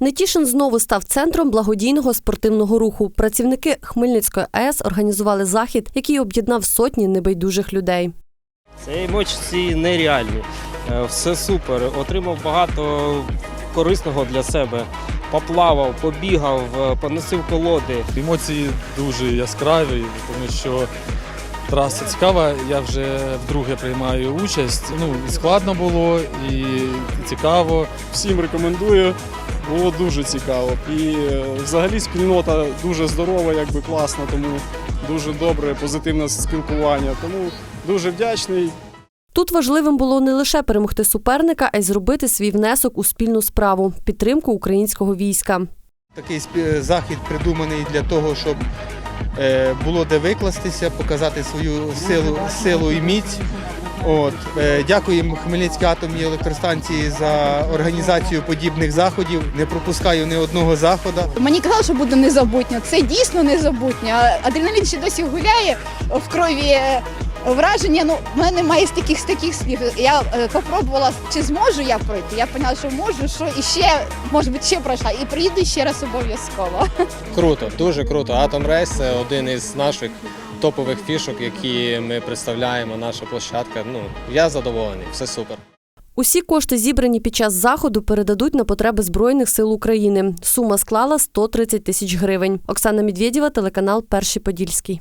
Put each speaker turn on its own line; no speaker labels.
Нетішин знову став центром благодійного спортивного руху. Працівники Хмельницької АЕС організували захід, який об'єднав сотні небайдужих людей.
Це емоції нереальні. Е, Все супер. Отримав багато корисного для себе. Поплавав, побігав, е, поносив колоди.
Емоції дуже яскраві, тому що траса цікава. Я вже вдруге приймаю участь. Ну, складно було і цікаво.
всім рекомендую. Було дуже цікаво. І е, взагалі спільнота дуже здорова, якби класна, тому дуже добре, позитивне спілкування. Тому дуже вдячний.
Тут важливим було не лише перемогти суперника, а й зробити свій внесок у спільну справу підтримку українського війська.
Такий захід придуманий для того, щоб е, було де викластися, показати свою силу, силу і міць. От, е, дякуємо Хмельницькій атомній електростанції за організацію подібних заходів. Не пропускаю ні одного заходу.
Мені казали, що буде незабутньо. Це дійсно незабутньо. Адреналін ще досі гуляє в крові. Враження, ну, в мене немає з таких з таких слів. Я е, попробувала, чи зможу я пройти. Я поняла, що можу, що і ще, може бути, ще пройшла. І приїду ще раз обов'язково.
Круто, дуже круто. Атом Рейс це один із наших топових фішок, які ми представляємо. Наша площадка. Ну я задоволений, все супер.
Усі кошти, зібрані під час заходу, передадуть на потреби Збройних сил України. Сума склала 130 тисяч гривень. Оксана Медведєва, телеканал Перший Подільський.